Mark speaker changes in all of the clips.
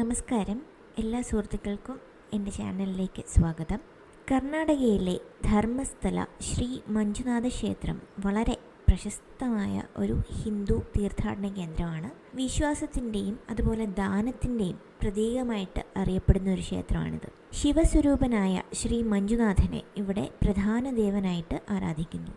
Speaker 1: നമസ്കാരം. എല്ലാ സുഹൃത്തുക്കൾക്കും എന്റെ ചാനലിലേക്ക് സ്വാഗതം. കർണാടകയിലെ ധർമ്മസ്ഥല ശ്രീ മഞ്ജുനാഥ ക്ഷേത്രം വളരെ പ്രശസ്തമായ ഒരു ഹിന്ദു തീർത്ഥാടന കേന്ദ്രമാണ്. വിശ്വാസത്തിന്റെയും അതുപോലെ ദാനത്തിന്റെയും പ്രതീകമായിട്ട് അറിയപ്പെടുന്ന ഒരു ക്ഷേത്രമാണിത്. ശിവസ്വരൂപനായ ശ്രീ മഞ്ജുനാഥനെ ഇവിടെ പ്രധാന ദേവനായിട്ട് ആരാധിക്കുന്നു.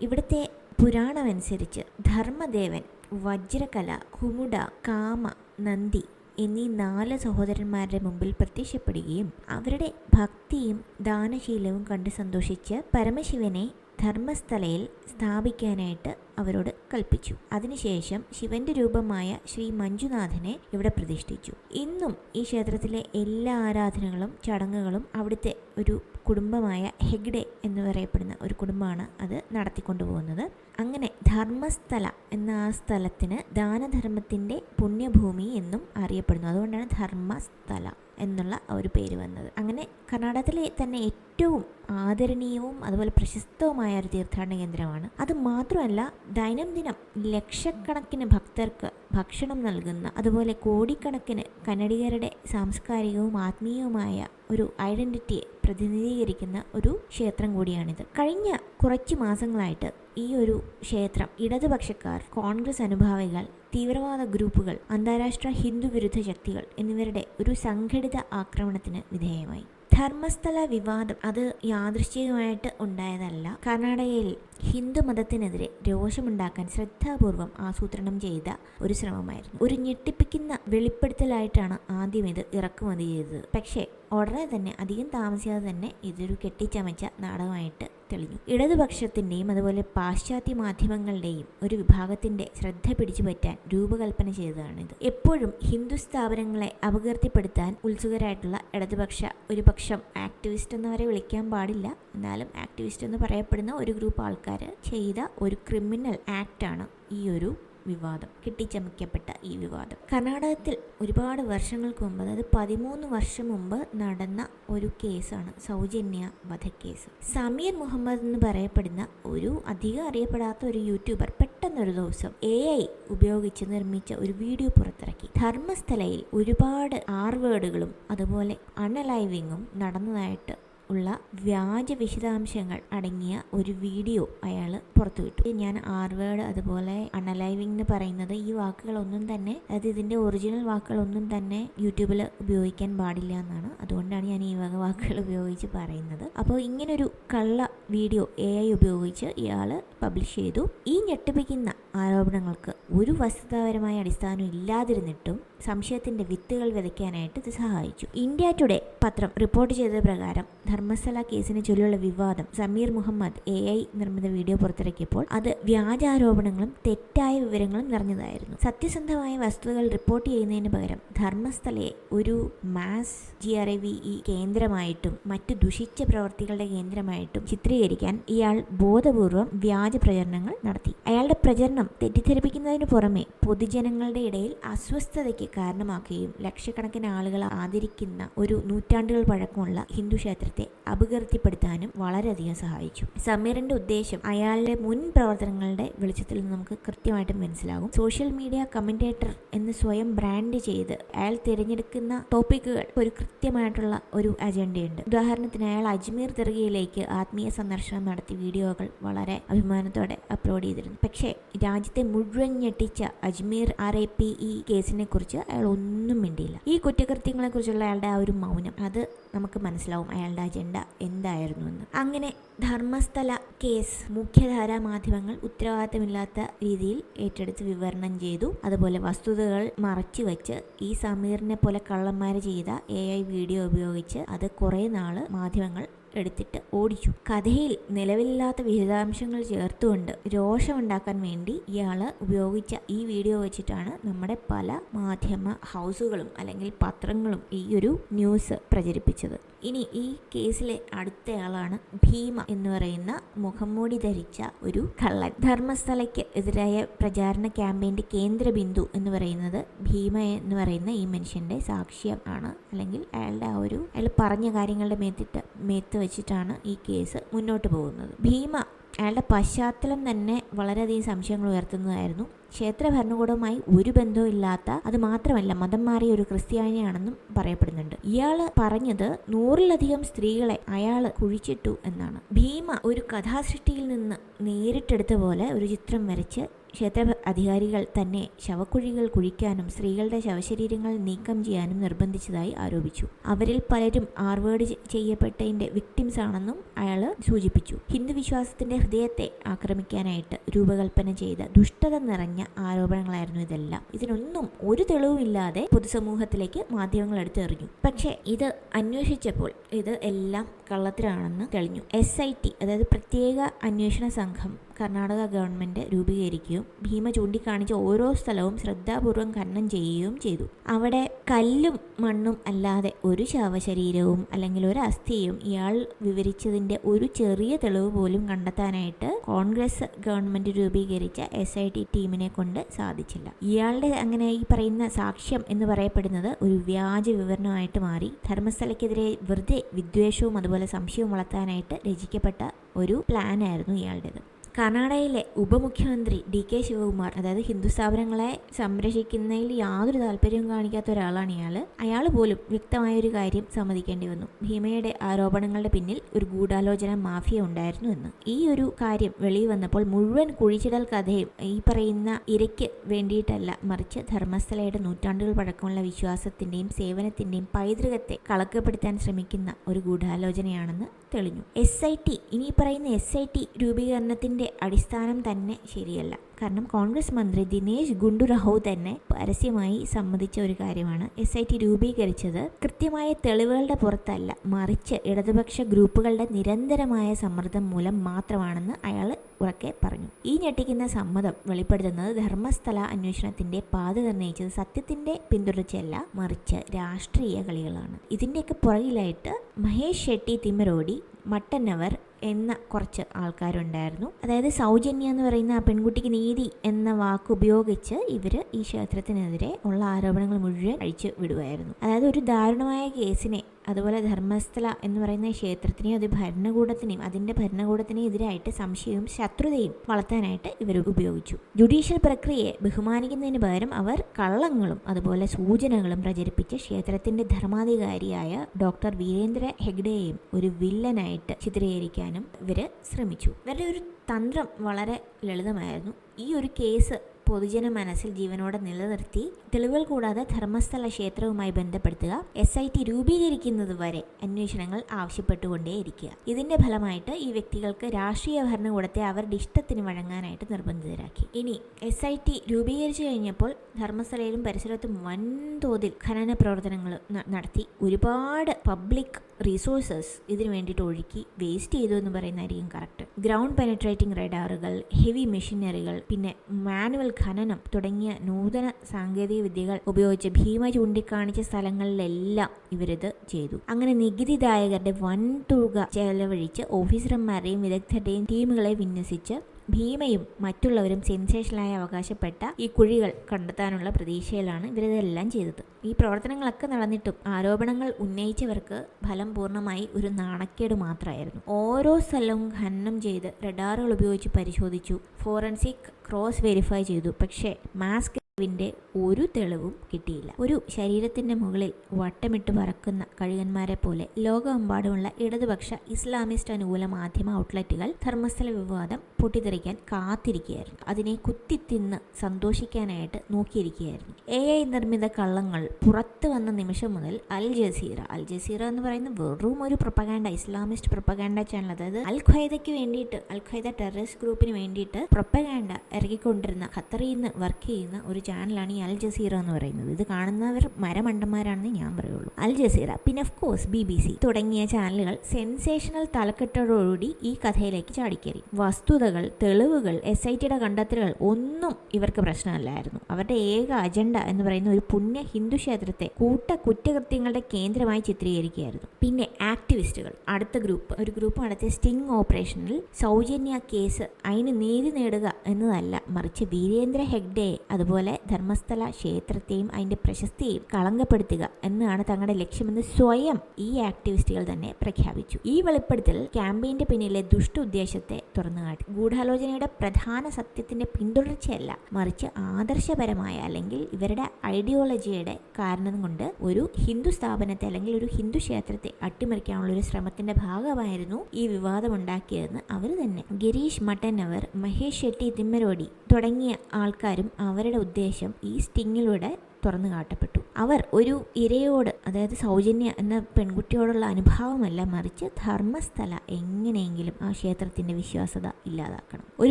Speaker 1: ഇവിടുത്തെ പുരാണമനുസരിച്ച് ധർമ്മദേവൻ വജ്രകല കുമുട കാമ നന്ദി എന്നീ നാല് സഹോദരന്മാരുടെ മുമ്പിൽ പ്രത്യക്ഷപ്പെടുകയും അവരുടെ ഭക്തിയും ദാനശീലവും കണ്ട് സന്തോഷിച്ച് പരമശിവനെ ധർമ്മസ്ഥലയിൽ സ്ഥാപിക്കാനായിട്ട് അവരോട് കൽപ്പിച്ചു. അതിനുശേഷം ശിവന്റെ രൂപമായ ശ്രീ മഞ്ജുനാഥനെ ഇവിടെ പ്രതിഷ്ഠിച്ചു. ഇന്നും ഈ ക്ഷേത്രത്തിലെ എല്ലാ ആരാധനകളും ചടങ്ങുകളും അവിടുത്തെ ഒരു കുടുംബമായ ഹെഗ്ഡെ എന്ന് പറയപ്പെടുന്ന ഒരു കുടുംബമാണ് അത് നടത്തിക്കൊണ്ടുപോകുന്നത്. അങ്ങനെ ധർമ്മസ്ഥല എന്ന ആ സ്ഥലത്തിന് ദാനധർമ്മത്തിന്റെ പുണ്യഭൂമി എന്നും അറിയപ്പെടുന്നു. അതുകൊണ്ടാണ് ധർമ്മസ്ഥല. എന്നുള്ള ഒരു പേര് വന്നത്. അങ്ങനെ കർണാടകത്തിലെ തന്നെ ഏറ്റവും ആദരണീയവും അതുപോലെ പ്രശസ്തവുമായ ഒരു തീർത്ഥാടന കേന്ദ്രമാണ്. അത് മാത്രമല്ല ദൈനംദിനം ലക്ഷക്കണക്കിന് ഭക്തർക്ക് ഭക്ഷണം നൽകുന്ന അതുപോലെ കോടിക്കണക്കിന് കന്നഡികരുടെ സാംസ്കാരികവും ആത്മീയവുമായ ഒരു ഐഡന്റിറ്റിയെ പ്രതിനിധീകരിക്കുന്ന ഒരു ക്ഷേത്രം കൂടിയാണിത്. കഴിഞ്ഞ കുറച്ച് മാസങ്ങളായിട്ട് ഈ ഒരു ക്ഷേത്രം ഇടതുപക്ഷക്കാർ കോൺഗ്രസ് അനുഭാവികൾ തീവ്രവാദ ഗ്രൂപ്പുകൾ അന്താരാഷ്ട്ര ഹിന്ദു വിരുദ്ധ ശക്തികൾ എന്നിവരുടെ ഒരു സംഘടിത ആക്രമണത്തിന് വിധേയമായി. ധർമ്മസ്ഥല വിവാദം അത് യാദൃശ്ചികമായിട്ട് ഉണ്ടായതല്ല. കർണാടകയിൽ ഹിന്ദു മതത്തിനെതിരെ രോഷമുണ്ടാക്കാൻ ശ്രദ്ധാപൂർവം ആസൂത്രണം ചെയ്ത ഒരു ശ്രമമായിരുന്നു. ഒരു ഞെട്ടിപ്പിക്കുന്ന വെളിപ്പെടുത്തലായിട്ടാണ് ആദ്യം ഇത് ഇറക്കുമതി ചെയ്തത്. പക്ഷേ ഉടനെ തന്നെ അധികം താമസിയാതെ തന്നെ ഇതൊരു കെട്ടിച്ചമച്ച നാടകമായിട്ട് തെളിഞ്ഞു. ഇടതുപക്ഷത്തിന്റെയും അതുപോലെ പാശ്ചാത്യ മാധ്യമങ്ങളുടെയും ഒരു വിഭാഗത്തിന്റെ ശ്രദ്ധ പിടിച്ചു പറ്റാൻ രൂപകൽപ്പന ചെയ്തതാണിത്. എപ്പോഴും ഹിന്ദു സ്ഥാപനങ്ങളെ അപകീർത്തിപ്പെടുത്താൻ ഉത്സുകരായിട്ടുള്ള ഇടതുപക്ഷ ഒരു പക്ഷം ആക്ടിവിസ്റ്റ് എന്നവരെ വിളിക്കാൻ പാടില്ല. എന്നാലും ആക്ടിവിസ്റ്റ് എന്ന് പറയപ്പെടുന്ന ഒരു ഗ്രൂപ്പ് ആൾക്കാർ ചെയ്ത ഒരു ക്രിമിനൽ ആക്റ്റാണ് ഈ ഒരു വിവാദം കെട്ടിച്ചമയ്ക്കപ്പെട്ട ഈ വിവാദം. കർണാടകത്തിൽ ഒരുപാട് വർഷങ്ങൾക്ക് മുമ്പ് അതായത് പതിമൂന്ന് വർഷം മുമ്പ് നടന്ന ഒരു കേസാണ് സൗജന്യ വധക്കേസ്. സമീർ മുഹമ്മദ് എന്ന് പറയപ്പെടുന്ന ഒരു അധികം അറിയപ്പെടാത്ത ഒരു യൂട്യൂബർ പെട്ടെന്നൊരു ദിവസം എ ഐ ഉപയോഗിച്ച് നിർമ്മിച്ച ഒരു വീഡിയോ പുറത്തിറക്കി. ധർമ്മസ്ഥലയിൽ ഒരുപാട് ആർവേഡുകളും അതുപോലെ അണലൈവിങ്ങും നടന്നതായിട്ട് ഉള്ള വ്യാജ വിശദാംശങ്ങൾ അടങ്ങിയ ഒരു വീഡിയോ അയാൾ പുറത്തുവിട്ടു. ഞാൻ ആർവേഡ് അതുപോലെ അണലൈവിംഗ് എന്ന് പറയുന്നത് ഈ വാക്കുകളൊന്നും തന്നെ അതായത് ഇതിന്റെ ഒറിജിനൽ വാക്കുകളൊന്നും തന്നെ യൂട്യൂബിൽ ഉപയോഗിക്കാൻ പാടില്ല എന്നാണ്. അതുകൊണ്ടാണ് ഞാൻ ഈ വക വാക്കുകൾ ഉപയോഗിച്ച് പറയുന്നത്. അപ്പോൾ ഇങ്ങനൊരു കള്ള വീഡിയോ എ ഐ ഉപയോഗിച്ച് ഇയാൾ പബ്ലിഷ് ചെയ്തു. ഈ ഞെട്ടിപ്പിക്കുന്ന ആരോപണങ്ങൾക്ക് ഒരു വസ്തുതാപരമായ അടിസ്ഥാനം ഇല്ലാതിരുന്നിട്ടും സംശയത്തിന്റെ വിത്തുകൾ വിതയ്ക്കാനായിട്ട് ഇത് സഹായിച്ചു. ഇന്ത്യ ടുഡേ പത്രം റിപ്പോർട്ട് ചെയ്ത പ്രകാരം ധർമ്മസ്ഥല കേസിനെ ചൊല്ലിയുള്ള വിവാദം സമീർ മുഹമ്മദ് എ ഐ നിർമ്മിത വീഡിയോ പുറത്തിറക്കിയപ്പോൾ അത് വ്യാജാരോപണങ്ങളും തെറ്റായ വിവരങ്ങളും നിറഞ്ഞതായിരുന്നു. സത്യസന്ധമായ വസ്തുതകൾ റിപ്പോർട്ട് ചെയ്യുന്നതിന് പകരം ധർമ്മസ്ഥലയെ ഒരു mass G R I V E കേന്ദ്രമായിട്ടും മറ്റു ദുഷിച്ച പ്രവർത്തികളുടെ കേന്ദ്രമായിട്ടും ചിത്രീകരിക്കാൻ ഇയാൾ ബോധപൂർവം വ്യാജ പ്രചരണങ്ങൾ നടത്തി. അയാളുടെ പ്രചരണം തെറ്റിദ്ധരിപ്പിക്കുന്നതിന് പുറമെ പൊതുജനങ്ങളുടെ ഇടയിൽ അസ്വസ്ഥതയ്ക്ക് കാരണമാക്കുകയും ലക്ഷക്കണക്കിന് ആളുകൾ ആദരിക്കുന്ന ഒരു നൂറ്റാണ്ടുകൾ പഴക്കമുള്ള ഹിന്ദു ക്ഷേത്രത്തെ അപകീർത്തിപ്പെടുത്താനും വളരെയധികം സഹായിച്ചു. സമീറിന്റെ ഉദ്ദേശം അയാളുടെ മുൻ പ്രവർത്തനങ്ങളുടെ വെളിച്ചത്തിൽ നമുക്ക് കൃത്യമായിട്ട് മനസ്സിലാകും. സോഷ്യൽ മീഡിയ കമന്റേറ്റർ എന്ന് സ്വയം ബ്രാൻഡ് ചെയ്ത് അയാൾ തിരഞ്ഞെടുക്കുന്ന ടോപ്പിക്കുകൾ ഒരു കൃത്യമായിട്ടുള്ള ഒരു അജണ്ടയുണ്ട്. ഉദാഹരണത്തിന് അയാൾ അജ്മീർ തിറകയിലേക്ക് ആത്മീയ സന്ദർശനം നടത്തി വീഡിയോകൾ വളരെ അഭിമാനത്തോടെ അപ്ലോഡ് ചെയ്തിരുന്നു. പക്ഷേ രാജ്യത്തെ മുഴുവൻ ഞെട്ടിച്ച അജ്മീർ ആർ എ പി ഈ കേസിനെ കുറിച്ച് അയാൾ ഒന്നും മിണ്ടിയില്ല. ഈ കുറ്റകൃത്യങ്ങളെ കുറിച്ചുള്ള അയാളുടെ ആ ഒരു മൗനം അത് നമുക്ക് മനസ്സിലാവും അയാളുടെ അജണ്ട എന്തായിരുന്നു എന്ന്. അങ്ങനെ ധർമ്മസ്ഥല കേസ് മുഖ്യധാരാ മാധ്യമങ്ങൾ ഉത്തരവാദിത്തമില്ലാത്ത രീതിയിൽ ഏറ്റെടുത്ത് വിവരണം ചെയ്തു. അതുപോലെ വസ്തുതകൾ മറച്ചു വെച്ച് ഈ സമീറിനെ പോലെ കള്ളന്മാർ ചെയ്ത എ വീഡിയോ ഉപയോഗിച്ച് അത് കുറേ നാൾ മാധ്യമങ്ങൾ എടുത്തിട്ട് ഓടിച്ചു. കഥയിൽ നിലവിലില്ലാത്ത വിശദാംശങ്ങൾ ചേർത്തുകൊണ്ട് രോഷമുണ്ടാക്കാൻ വേണ്ടി ഇയാൾ ഉപയോഗിച്ച ഈ വീഡിയോ വെച്ചിട്ടാണ് നമ്മുടെ പല മാധ്യമ ഹൗസുകളും അല്ലെങ്കിൽ പത്രങ്ങളും ഈ ഒരു ന്യൂസ് പ്രചരിപ്പിച്ചത്. ഇനി ഈ കേസിലെ അടുത്തയാളാണ് ഭീമ എന്ന് പറയുന്ന മുഖംമൂടി ധരിച്ച ഒരു കള്ളൻ. ധർമ്മസ്ഥലയ്ക്ക് എതിരായ പ്രചാരണ ക്യാമ്പയിന്റെ കേന്ദ്ര ബിന്ദു എന്ന് പറയുന്നത് ഭീമ എന്ന് പറയുന്ന ഈ മനുഷ്യന്റെ സാക്ഷ്യം ആണ്. അല്ലെങ്കിൽ അയാളുടെ ആ ഒരു അയാൾ പറഞ്ഞ കാര്യങ്ങളുടെ മേത്തിട്ട് മേത്ത് വെച്ചിട്ടാണ് ഈ കേസ് മുന്നോട്ട് പോകുന്നത്. ഭീമ അയാളുടെ പശ്ചാത്തലം തന്നെ വളരെയധികം സംശയങ്ങൾ ഉയർത്തുന്നതായിരുന്നു. ക്ഷേത്ര ഭരണകൂടവുമായി ഒരു ബന്ധവും ഇല്ലാത്ത അത് മാത്രമല്ല മതം മാറിയ ഒരു ക്രിസ്ത്യാനിയാണെന്നും പറയപ്പെടുന്നുണ്ട്. ഇയാൾ പറഞ്ഞത് നൂറിലധികം സ്ത്രീകളെ അയാൾ കുഴിച്ചിട്ടു എന്നാണ്. ഭീമ ഒരു കഥാസൃഷ്ടിയിൽ നിന്ന് നേരിട്ടെടുത്ത പോലെ ഒരു ചിത്രം വരച്ച് ക്ഷേത്ര അധികാരികൾ തന്നെ ശവക്കുഴികൾ കുഴിക്കാനും സ്ത്രീകളുടെ ശവശരീരങ്ങൾ നീക്കം ചെയ്യാനും നിർബന്ധിച്ചതായി ആരോപിച്ചു. അവരിൽ പലരും ആർവേഡ് ചെയ്യപ്പെട്ടതിന്റെ വിക്ടിംസ് ആണെന്നും അയാൾ സൂചിപ്പിച്ചു. ഹിന്ദു വിശ്വാസത്തിന്റെ ഹൃദയത്തെ ആക്രമിക്കാനായിട്ട് രൂപകൽപ്പന ചെയ്ത ദുഷ്ടത നിറഞ്ഞ ആരോപണങ്ങളായിരുന്നു ഇതെല്ലാം. ഇതിനൊന്നും ഒരു തെളിവുമില്ലാതെ പൊതുസമൂഹത്തിലേക്ക് മാധ്യമങ്ങൾ എടുത്തെറിഞ്ഞു പക്ഷേ ഇത് അന്വേഷിച്ചപ്പോൾ ഇത് എല്ലാം കള്ളത്തിലാണെന്ന് തെളിഞ്ഞു. എസ് ഐ ടി അതായത് പ്രത്യേക അന്വേഷണ സംഘം കർണാടക ഗവൺമെന്റ് രൂപീകരിക്കുകയും ഭീമ ചൂണ്ടിക്കാണിച്ച ഓരോ സ്ഥലവും ശ്രദ്ധാപൂർവം ഖനനം ചെയ്യുകയും ചെയ്തു. അവിടെ കല്ലും മണ്ണും അല്ലാതെ ഒരു ശവശരീരവും അല്ലെങ്കിൽ ഒരു അസ്ഥിയും ഇയാൾ വിവരിച്ചതിന്റെ ഒരു ചെറിയ തെളിവ് പോലും കണ്ടെത്താനായിട്ട് കോൺഗ്രസ് ഗവൺമെന്റ് രൂപീകരിച്ച എസ് ഐ ടി ടീമിനെ കൊണ്ട് സാധിച്ചില്ല. ഇയാളുടെ അങ്ങനെ ഈ പറയുന്ന സാക്ഷ്യം എന്ന് പറയപ്പെടുന്നത് ഒരു വ്യാജ വിവരണമായിട്ട് മാറി ധർമ്മസ്ഥലയ്ക്കെതിരെ വെറുതെ വിദ്വേഷവും അതുപോലെ സംശയവും വളർത്താനായിട്ട് രചിക്കപ്പെട്ട ഒരു പ്ലാനായിരുന്നു ഇയാളുടേത്. കർണാടകയിലെ ഉപമുഖ്യമന്ത്രി ഡി കെ ശിവകുമാർ അതായത് ഹിന്ദു സ്ഥാപനങ്ങളെ സംരക്ഷിക്കുന്നതിൽ യാതൊരു താല്പര്യവും കാണിക്കാത്ത ഒരാളാണ് ഇയാൾ അയാൾ പോലും വ്യക്തമായൊരു കാര്യം സമ്മതിക്കേണ്ടി വന്നു. ഭീമയുടെ ആരോപണങ്ങളുടെ പിന്നിൽ ഒരു ഗൂഢാലോചന മാഫിയ ഉണ്ടായിരുന്നു എന്ന്. ഈ ഒരു കാര്യം വെളിയിൽ വന്നപ്പോൾ മുഴുവൻ കുഴിച്ചിടൽ കഥയും ഈ പറയുന്ന ഇരയ്ക്ക് വേണ്ടിയിട്ടല്ല മറിച്ച് ധർമ്മസ്ഥലയുടെ നൂറ്റാണ്ടുകൾ പഴക്കമുള്ള വിശ്വാസത്തിന്റെയും സേവനത്തിന്റെയും പൈതൃകത്തെ കളക്കപ്പെടുത്താൻ ശ്രമിക്കുന്ന ഒരു ഗൂഢാലോചനയാണെന്ന് തെളിഞ്ഞു. എസ് ഐ ടി ഇനി പറയുന്ന എസ് ഐ ടി രൂപീകരണത്തിന്റെ അടിസ്ഥാനം തന്നെ ശരിയല്ല. കാരണം കോൺഗ്രസ് മന്ത്രി ദിനേശ് ഗുണ്ടുറാവു തന്നെ പരസ്യമായി സമ്മതിച്ച ഒരു കാര്യമാണ്. എസ് ഐ ടി രൂപീകരിച്ചത് കൃത്യമായ തെളിവുകളുടെ പുറത്തല്ല. മറിച്ച് ഇടതുപക്ഷ ഗ്രൂപ്പുകളുടെ നിരന്തരമായ സമ്മർദ്ദം മൂലം മാത്രമാണെന്ന് അയാൾ ഉറക്കെ പറഞ്ഞു. ഈ ഞെട്ടിക്കുന്ന സമ്മതം വെളിപ്പെടുത്തുന്നത് ധർമ്മസ്ഥല അന്വേഷണത്തിന്റെ പാത നിർണയിച്ചത് സത്യത്തിന്റെ പിന്തുടർച്ചയല്ല മറിച്ച് രാഷ്ട്രീയ കളികളാണ്. ഇതിന്റെയൊക്കെ പുറകിലായിട്ട് മഹേഷ് ഷെട്ടി തിമരോടി മട്ടന്നവർ എന്ന കുറച്ച് ആൾക്കാരുണ്ടായിരുന്നു. അതായത് സൗജന്യ എന്ന് പറയുന്ന ആ പെൺകുട്ടിക്ക് നീതി എന്ന വാക്ക് ഉപയോഗിച്ച് ഇവർ ഈ ക്ഷേത്രത്തിനെതിരെ ഉള്ള ആരോപണങ്ങൾ മുഴുവൻ അഴിച്ചു വിടുമായിരുന്നു അതായത് ഒരു ദാരുണമായ കേസിനെ അതുപോലെ ധർമ്മസ്ഥല എന്ന് പറയുന്ന ക്ഷേത്രത്തിനെയും അത് ഭരണകൂടത്തിനെയും അതിന്റെ ഭരണകൂടത്തിനെയും എതിരായിട്ട് സംശയവും ശത്രുതയും വളർത്താനായിട്ട് ഇവർ ഉപയോഗിച്ചു. ജുഡീഷ്യൽ പ്രക്രിയയെ ബഹുമാനിക്കുന്നതിന് പകരം അവർ കള്ളങ്ങളും അതുപോലെ സൂചനകളും പ്രചരിപ്പിച്ച് ക്ഷേത്രത്തിന്റെ ധർമാധികാരിയായ ഡോക്ടർ വീരേന്ദ്ര ഹെഗ്ഡെയെയും ഒരു വില്ലനായിട്ട് ചിത്രീകരിക്കാനും ഇവർ ശ്രമിച്ചു. ഇവരുടെ ഒരു തന്ത്രം വളരെ ലളിതമായിരുന്നു. ഈ ഒരു കേസ് പൊതുജന മനസ്സിൽ ജീവനോടെ നിലനിർത്തി തെളിവുകൾ കൂടാതെ ധർമ്മസ്ഥല ക്ഷേത്രവുമായി ബന്ധപ്പെടുത്തുക എസ് ഐ ടി രൂപീകരിക്കുന്നത് വരെ അന്വേഷണങ്ങൾ ആവശ്യപ്പെട്ടുകൊണ്ടേയിരിക്കുക. ഇതിന്റെ ഫലമായിട്ട് ഈ വ്യക്തികൾക്ക് രാഷ്ട്രീയ ഭരണകൂടത്തെ അവരുടെ ഇഷ്ടത്തിന് വഴങ്ങാനായിട്ട് നിർബന്ധിതരാക്കി. ഇനി എസ് ഐ ടി രൂപീകരിച്ചു കഴിഞ്ഞപ്പോൾ ധർമ്മസ്ഥലയിലും പരിസരത്തും വൻതോതിൽ ഖനന പ്രവർത്തനങ്ങൾ നടത്തി. ഒരുപാട് പബ്ലിക് റിസോഴ്സസ് ഇതിനു വേണ്ടിയിട്ട് ഒഴുക്കി വേസ്റ്റ് ചെയ്തു എന്ന് പറയുന്നതായിരിക്കും കറക്റ്റ് ഗ്രൗണ്ട് പെനട്രേറ്റിംഗ് റഡാറുകൾ ഹെവി മെഷീനറികൾ പിന്നെ മാനുവൽ ഖനനം തുടങ്ങിയ നൂതന സാങ്കേതിക വിദ്യകൾ ഉപയോഗിച്ച് ഭീമ ചൂണ്ടിക്കാണിച്ച സ്ഥലങ്ങളിലെല്ലാം ഇവരിത് ചെയ്തു. അങ്ങനെ നികുതിദായകരുടെ വൻതുക ചെലവഴിച്ച് ഓഫീസർമാരെയും വിദഗ്ധരുടെയും ടീമുകളെ വിന്യസിച്ച് ഭീമയും മറ്റുള്ളവരും സെൻസേഷനായി അവകാശപ്പെട്ട ഈ കുഴികൾ കണ്ടെത്താനുള്ള പ്രതീക്ഷയിലാണ് ഇവരിതെല്ലാം ചെയ്തത്. ഈ പ്രവർത്തനങ്ങളൊക്കെ നടന്നിട്ടും ആരോപണങ്ങൾ ഉന്നയിച്ചവർക്ക് ഫലം പൂർണമായി ഒരു നാണക്കേട് മാത്രമായിരുന്നു. ഓരോ സ്ഥലവും ഖനനം ചെയ്ത് റഡാറുകൾ ഉപയോഗിച്ച് പരിശോധിച്ചു. ഫോറൻസിക് ക്രോസ് വെരിഫൈ ചെയ്തു. പക്ഷേ മാസ്ക് വിന്റെ ഒരു തെളിവും കിട്ടിയില്ല. ഒരു ശരീരത്തിന്റെ മുകളിൽ വട്ടമിട്ട് പറക്കുന്ന കഴുകന്മാരെ പോലെ ലോകമെമ്പാടുമുള്ള ഇടതുപക്ഷ ഇസ്ലാമിസ്റ്റ് അനുകൂല മാധ്യമ ഔട്ട്ലെറ്റുകൾ ധർമ്മസ്ഥല വിവാദം പൊട്ടിത്തെറിക്കാൻ കാത്തിരിക്കുകയായിരുന്നു. അതിനെ കുത്തിത്തിന്ന് സന്തോഷിക്കാനായിട്ട് നോക്കിയിരിക്കുകയായിരുന്നു. എ ഐ നിർമ്മിത കള്ളങ്ങൾ പുറത്തു വന്ന നിമിഷം മുതൽ അൽ ജസീറ. അൽ ജസീറ എന്ന് പറയുന്ന വെറും ഒരു പ്രൊപ്പഗാൻഡ ഇസ്ലാമിസ്റ്റ് പ്രൊപ്പഗാൻഡ ചാനൽ അതായത് അൽ ഖ്വൈദയ്ക്ക് വേണ്ടിയിട്ട് അൽ ഖ്വൈദ ടെററിസ്റ്റ് ഗ്രൂപ്പിന് വേണ്ടിയിട്ട് പ്രൊപ്പഗാൻഡ ഇറക്കിക്കൊണ്ടിരുന്ന ഖത്തറിൽ നിന്ന് വർക്ക് ചെയ്യുന്ന ഒരു ചാനലാണ് ഈ അൽ ജസീറ എന്ന് പറയുന്നത്. ഇത് കാണുന്നവർ മരമണ്ടന്മാരാണെന്ന് ഞാൻ പറയുള്ളൂ. അൽ ജസീറ പിന്നെ of course B B C തുടങ്ങിയ ചാനലുകൾ സെൻസേഷണൽ തലക്കെട്ടോടുകൂടി ഈ കഥയിലേക്ക് ചാടിക്കേറി. വസ്തുതകൾ തെളിവുകൾ എസ് ഐ ടിയുടെ കണ്ടെത്തലുകൾ ഒന്നും ഇവർക്ക് പ്രശ്നമല്ലായിരുന്നു. അവരുടെ ഏക അജണ്ട എന്ന് പറയുന്ന ഒരു പുണ്യ ഹിന്ദു ക്ഷേത്രത്തെ കൂട്ട കുറ്റകൃത്യങ്ങളുടെ കേന്ദ്രമായി ചിത്രീകരിക്കുകയായിരുന്നു. പിന്നെ ആക്ടിവിസ്റ്റുകൾ അടുത്ത ഗ്രൂപ്പ് ഒരു ഗ്രൂപ്പ് നടത്തിയ സ്റ്റിംഗ് ഓപ്പറേഷനിൽ സൗജന്യ കേസ് അതിന് നീതി നേടുക എന്നതല്ല മറിച്ച് വീരേന്ദ്ര ഹെഗ്ഡേ അതുപോലെ ധർമ്മസ്ഥല ക്ഷേത്രത്തെയും അതിന്റെ പ്രശസ്തിയെയും കളങ്കപ്പെടുത്തുക എന്നാണ് തങ്ങളുടെ ലക്ഷ്യമെന്ന് സ്വയം ഈ ആക്ടിവിസ്റ്റുകൾ തന്നെ പ്രഖ്യാപിച്ചു. ഈ വെളിപ്പെടുത്തൽ ക്യാമ്പയിന്റെ പിന്നിലെ ദുഷ്ട ഉദ്ദേശത്തെ തുറന്നുകാട്ടി. ഗൂഢാലോചനയുടെ പ്രധാന സത്യത്തിന്റെ പിന്തുടർച്ചയല്ല മറിച്ച് ആദർശപരമായ അല്ലെങ്കിൽ ഇവരുടെ ഐഡിയോളജിയുടെ കാരണം കൊണ്ട് ഒരു ഹിന്ദു സ്ഥാപനത്തെ അല്ലെങ്കിൽ ഒരു ഹിന്ദു ക്ഷേത്രത്തെ അട്ടിമറിക്കാനുള്ള ഒരു ശ്രമത്തിന്റെ ഭാഗമായിരുന്നു ഈ വിവാദമുണ്ടാക്കിയതെന്ന് അവർ തന്നെ. ഗിരീഷ് മട്ടന്നവർ മഹേഷ് ഷെട്ടി തിമ്മരോടി തുടങ്ങിയ ആൾക്കാരും അവരുടെ ഉദ്ദേശം ഈ സ്റ്റിങ്ങിലൂടെ തുറന്നു കാട്ടപ്പെട്ടു. അവർ ഒരു ഇരയോട് അതായത് സൗജന്യ എന്ന പെൺകുട്ടിയോടുള്ള അനുഭാവമല്ല മറിച്ച് ധർമ്മസ്ഥല എങ്ങനെയെങ്കിലും ആ ക്ഷേത്രത്തിന്റെ വിശ്വാസത ഇല്ലാതാക്കണം. ഒരു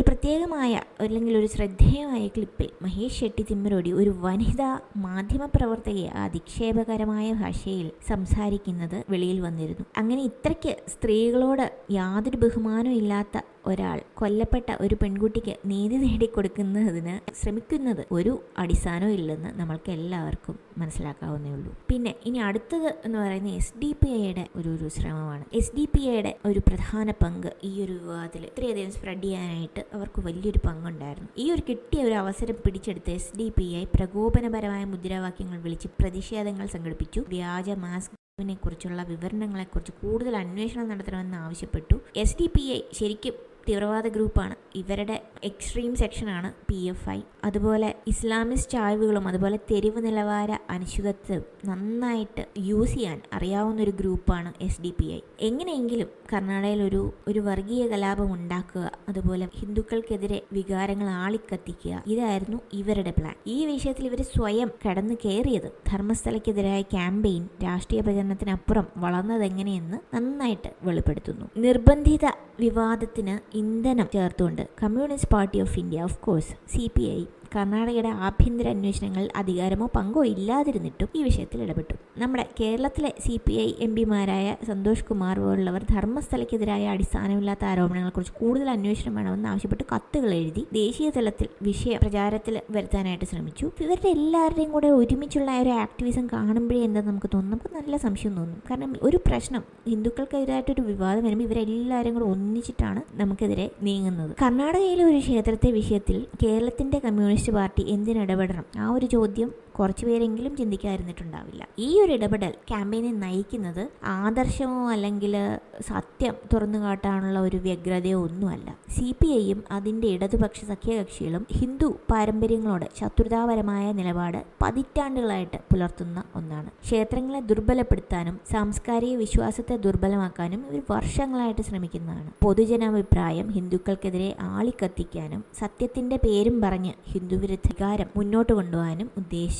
Speaker 1: പ്രത്യേകമായ അല്ലെങ്കിൽ ഒരു ശ്രദ്ധേയമായ ക്ലിപ്പിൽ മഹേഷ് ഷെട്ടി തിമ്മരോടി ഒരു വനിതാ മാധ്യമപ്രവർത്തകയെ അധിക്ഷേപകരമായ ഭാഷയിൽ സംസാരിക്കുന്നത് വെളിയിൽ വന്നിരുന്നു. അങ്ങനെ ഇത്രയ്ക്ക് സ്ത്രീകളോട് യാതൊരു ബഹുമാനവും ഇല്ലാത്ത ഒരാൾ കൊല്ലപ്പെട്ട ഒരു പെൺകുട്ടിക്ക് നീതി നേടിക്കൊടുക്കുന്നതിന് ശ്രമിക്കുന്നത് ഒരു അടിസ്ഥാനവും ഇല്ലെന്ന് നമ്മൾക്ക് എല്ലാവർക്കും മനസ്സിലാക്കാവുന്നേ ഉള്ളൂ. പിന്നെ ഇനി അടുത്തത് എന്ന് പറയുന്നത് എസ് ഡി പി ഐയുടെ ഒരു ഒരു ശ്രമമാണ്. എസ് ഡി പി ഐയുടെ ഒരു പ്രധാന പങ്ക് ഈ ഒരു വിവാദത്തിൽ ഇത്രയധികം സ്പ്രെഡ് ചെയ്യാനായിട്ട് അവർക്ക് വലിയൊരു പങ്കുണ്ടായിരുന്നു. ഈ ഒരു കിട്ടിയ ഒരു അവസരം പിടിച്ചെടുത്ത് എസ് ഡി പി ഐ പ്രകോപനപരമായ മുദ്രാവാക്യങ്ങൾ വിളിച്ച് പ്രതിഷേധങ്ങൾ സംഘടിപ്പിച്ചു. വ്യാജ മാസ്ക് നെ കുറിച്ചുള്ള വിവരണങ്ങളെക്കുറിച്ച് കൂടുതൽ അന്വേഷണം നടത്തണമെന്ന് ആവശ്യപ്പെട്ടു. എസ് ഡി പി ഐ ശരിക്കും തീവ്രവാദ ഗ്രൂപ്പാണ്. ഇവരുടെ എക്സ്ട്രീം സെക്ഷനാണ് പി എഫ് ഐ അതുപോലെ ഇസ്ലാമിസ്റ്റ് ചായ്വുകളും അതുപോലെ തെരുവ് നിലവാര അനിശ്ചിതത്വം നന്നായിട്ട് യൂസ് ചെയ്യാൻ അറിയാവുന്ന ഒരു ഗ്രൂപ്പാണ് എസ് ഡി പി ഐ എങ്ങനെയെങ്കിലും കർണാടകയിൽ ഒരു ഒരു വർഗീയ കലാപം ഉണ്ടാക്കുക അതുപോലെ ഹിന്ദുക്കൾക്കെതിരെ വികാരങ്ങൾ ആളിക്കത്തിക്കുക ഇതായിരുന്നു ഇവരുടെ പ്ലാൻ ഈ വിഷയത്തിൽ ഇവർ സ്വയം കടന്നു കയറിയത് ധർമ്മസ്ഥലക്കെതിരായ ക്യാമ്പയിൻ രാഷ്ട്രീയ പ്രചരണത്തിനപ്പുറം വളർന്നതെങ്ങനെയെന്ന് നന്നായിട്ട് വെളിപ്പെടുത്തുന്നു. നിർബന്ധിത വിവാദത്തിന് ഇന്ധനം ചേർത്തുകൊണ്ട് communist party of India of course C P I കർണാടകയുടെ ആഭ്യന്തര അന്വേഷണങ്ങളിൽ അധികാരമോ പങ്കോ ഇല്ലാതിരുന്നിട്ടും ഈ വിഷയത്തിൽ ഇടപെട്ടു. നമ്മുടെ കേരളത്തിലെ സി പി ഐ എം പിമാരായ സന്തോഷ് കുമാർ പോലുള്ളവർ ധർമ്മസ്ഥലയ്ക്കെതിരായ അടിസ്ഥാനമില്ലാത്ത ആരോപണങ്ങളെക്കുറിച്ച് കൂടുതൽ അന്വേഷണം വേണമെന്ന് ആവശ്യപ്പെട്ട് കത്തുകൾ എഴുതി ദേശീയ തലത്തിൽ വിഷയ പ്രചാരത്തിൽ വരുത്താനായിട്ട് ശ്രമിച്ചു. ഇവരുടെ എല്ലാവരുടെയും കൂടെ ഒരുമിച്ചുള്ള ഒരു ആക്ടിവിസം കാണുമ്പോഴേ എന്താ നമുക്ക് തോന്നും നമുക്ക് നല്ല സംശയം തോന്നും. കാരണം ഒരു പ്രശ്നം ഹിന്ദുക്കൾക്കെതിരായിട്ടൊരു വിവാദം വരുമ്പോൾ ഇവരെല്ലാവരും കൂടെ ഒന്നിച്ചിട്ടാണ് നമുക്കെതിരെ നീങ്ങുന്നത്. കർണാടകയിലെ ഒരു ക്ഷേത്രത്തെ വിഷയത്തിൽ കേരളത്തിന്റെ കമ്മ്യൂണിസ്റ്റ് പാർട്ടി എന്തിനിടപെടണം? ആ ഒരു ചോദ്യം കുറച്ചു പേരെങ്കിലും ചിന്തിക്കാതിരുന്നിട്ടുണ്ടാവില്ല. ഈ ഒരു ഇടപെടൽ ക്യാമ്പയിനെ നയിക്കുന്നത് ആദർശമോ അല്ലെങ്കിൽ സത്യം തുറന്നു കാട്ടാനുള്ള ഒരു വ്യഗ്രതയോ ഒന്നുമല്ല. സി പി ഐയും അതിന്റെ ഇടതുപക്ഷ സഖ്യകക്ഷികളും ഹിന്ദു പാരമ്പര്യങ്ങളോട് ശത്രുതാപരമായ നിലപാട് പതിറ്റാണ്ടുകളായിട്ട് പുലർത്തുന്ന ഒന്നാണ്. ക്ഷേത്രങ്ങളെ ദുർബലപ്പെടുത്താനും സാംസ്കാരിക വിശ്വാസത്തെ ദുർബലമാക്കാനും ഇവർ വർഷങ്ങളായിട്ട് ശ്രമിക്കുന്നതാണ്. പൊതുജനാഭിപ്രായം ഹിന്ദുക്കൾക്കെതിരെ ആളിക്കത്തിക്കാനും സത്യത്തിന്റെ പേരും പറഞ്ഞ് ഹിന്ദുവിരുദ്ധ വികാരം മുന്നോട്ട് കൊണ്ടുപോകാനും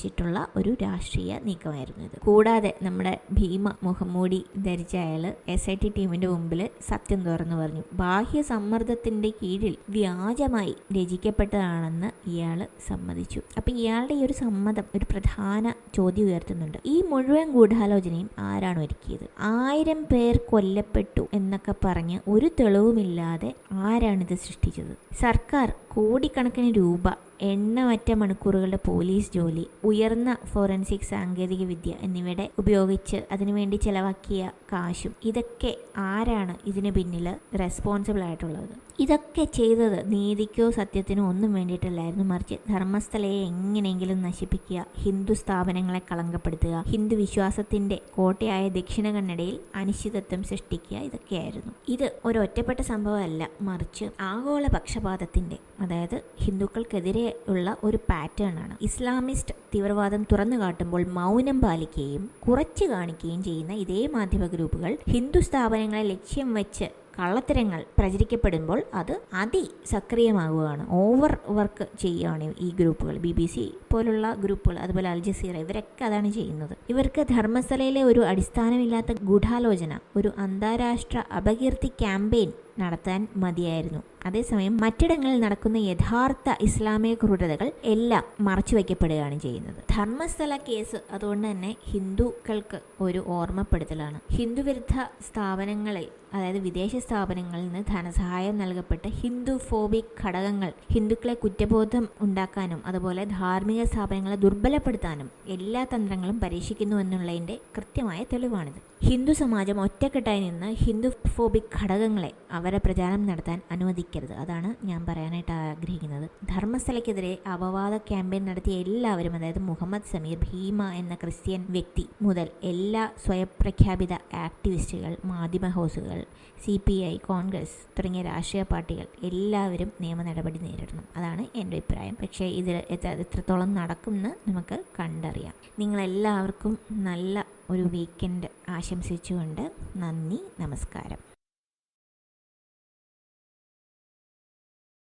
Speaker 1: ഉദ്ദേശിച്ചിട്ടുള്ള ഒരു രാഷ്ട്രീയ നീക്കമായിരുന്നു ഇത്. കൂടാതെ നമ്മുടെ ഭീമ മുഖംമൂടി ധരിച്ച അയാൾ എസ് ഐ ടി ടീമിന്റെ മുമ്പിൽ സത്യം തുറന്നു പറഞ്ഞു. ബാഹ്യ സമ്മർദ്ദത്തിന്റെ കീഴിൽ വ്യാജമായി രചിക്കപ്പെട്ടതാണെന്ന് ഇയാൾ സമ്മതിച്ചു. അപ്പം ഇയാളുടെ ഈ ഒരു സമ്മതം ഒരു പ്രധാന ചോദ്യം ഉയർത്തുന്നുണ്ട്. ഈ മുഴുവൻ ഗൂഢാലോചനയും ആരാണ് ഒരുക്കിയത്? ആയിരം പേർ കൊല്ലപ്പെട്ടു എന്നൊക്കെ പറഞ്ഞ് ഒരു തെളിവുമില്ലാതെ ആരാണിത് സൃഷ്ടിച്ചത്? സർക്കാർ കോടിക്കണക്കിന് രൂപ എണ്ണമറ്റ മണിക്കൂറുകളുടെ പോലീസ് ജോലി ഉയർന്ന ഫോറൻസിക് സാങ്കേതിക വിദ്യ എന്നിവയുടെ ഉപയോഗിച്ച് അതിനുവേണ്ടി ചെലവാക്കിയ കാശും ഇതൊക്കെ ആരാണ് ഇതിന് പിന്നിൽ റെസ്പോൺസിബിൾ ആയിട്ടുള്ളത്? ഇതൊക്കെ ചെയ്തത് നീതിക്കോ സത്യത്തിനോ ഒന്നും വേണ്ടിയിട്ടല്ലായിരുന്നു മറിച്ച് ധർമ്മസ്ഥലയെ എങ്ങനെയെങ്കിലും നശിപ്പിക്കുക ഹിന്ദു സ്ഥാപനങ്ങളെ കളങ്കപ്പെടുത്തുക ഹിന്ദു വിശ്വാസത്തിന്റെ കോട്ടയായ ദക്ഷിണ കന്നഡയിൽ അനിശ്ചിതത്വം സൃഷ്ടിക്കുക ഇതൊക്കെയായിരുന്നു. ഇത് ഒരു ഒറ്റപ്പെട്ട സംഭവമല്ല മറിച്ച് ആഗോള പക്ഷപാതത്തിന്റെ അതായത് ഹിന്ദുക്കൾക്കെതിരെ ഉള്ള ഒരു പാറ്റേൺ ആണ്. ഇസ്ലാമിസ്റ്റ് തീവ്രവാദം തുറന്നു കാട്ടുമ്പോൾ മൗനം പാലിക്കുകയും കുറച്ച് കാണിക്കുകയും ചെയ്യുന്ന ഇതേ മാധ്യമ ഗ്രൂപ്പുകൾ ഹിന്ദു സ്ഥാപനങ്ങളെ ലക്ഷ്യം വെച്ച് കള്ളത്തരങ്ങൾ പ്രചരിക്കപ്പെടുമ്പോൾ അത് അതിസക്രിയമാകുകയാണ് ഓവർ വർക്ക് ചെയ്യുകയാണ് ഈ ഗ്രൂപ്പുകൾ. ബി ബി സി പോലുള്ള ഗ്രൂപ്പുകൾ അതുപോലെ അൽ ജസീറ ഇവരൊക്കെ അതാണ് ചെയ്യുന്നത്. ഇവർക്ക് ധർമ്മസ്ഥലയിലെ ഒരു അടിസ്ഥാനമില്ലാത്ത ഗൂഢാലോചന ഒരു അന്താരാഷ്ട്ര അപകീർത്തി ക്യാമ്പയിൻ നടത്താൻ മതിയായിരുന്നു. അതേസമയം മറ്റിടങ്ങളിൽ നടക്കുന്ന യഥാർത്ഥ ഇസ്ലാമിക ക്രൂരതകൾ എല്ലാം മറച്ചു വയ്ക്കപ്പെടുകയാണ് ചെയ്യുന്നത്. ധർമ്മസ്ഥല കേസ് അതുകൊണ്ട് തന്നെ ഹിന്ദുക്കൾക്ക് ഒരു ഓർമ്മപ്പെടുത്തലാണ്. ഹിന്ദുവിരുദ്ധ സ്ഥാപനങ്ങളിൽ അതായത് വിദേശ സ്ഥാപനങ്ങളിൽ നിന്ന് ധനസഹായം നൽകപ്പെട്ട ഹിന്ദു ഫോബിക് ഘടകങ്ങൾ ഹിന്ദുക്കളെ കുറ്റബോധം ഉണ്ടാക്കാനും അതുപോലെ ധാർമ്മിക സ്ഥാപനങ്ങളെ ദുർബലപ്പെടുത്താനും എല്ലാ തന്ത്രങ്ങളും പരീക്ഷിക്കുന്നു എന്നുള്ളതിന്റെ കൃത്യമായ തെളിവാണിത്. ഹിന്ദു സമാജം ഒറ്റക്കെട്ടായി നിന്ന് ഹിന്ദു ഫോബിക് ഘടകങ്ങളെ അവരെ പ്രചാരണം നടത്താൻ അനുവദിക്കരുത്. അതാണ് ഞാൻ പറയാനായിട്ട് ആഗ്രഹിക്കുന്നത്. ധർമ്മസ്ഥലയ്ക്കെതിരെ അപവാദ ക്യാമ്പയിൻ നടത്തിയ എല്ലാവരും അതായത് മുഹമ്മദ് സമീർ ഭീമ എന്ന ക്രിസ്ത്യൻ വ്യക്തി മുതൽ എല്ലാ സ്വയപ്രഖ്യാപിത ആക്ടിവിസ്റ്റുകൾ മാധ്യമ ഹൗസുകൾ സി പി ഐ കോൺഗ്രസ് തുടങ്ങിയ രാഷ്ട്രീയ പാർട്ടികൾ എല്ലാവരും നിയമ നടപടി നേരിടണം. അതാണ് എന്റെ അഭിപ്രായം. പക്ഷേ ഇതിൽ എത്ര എത്രത്തോളം നടക്കുമെന്ന് നമുക്ക് കണ്ടറിയാം. നിങ്ങളെല്ലാവർക്കും നല്ല ഒരു വീക്കെൻഡ് ആശംസിച്ചുകൊണ്ട് നന്ദി നമസ്കാരം.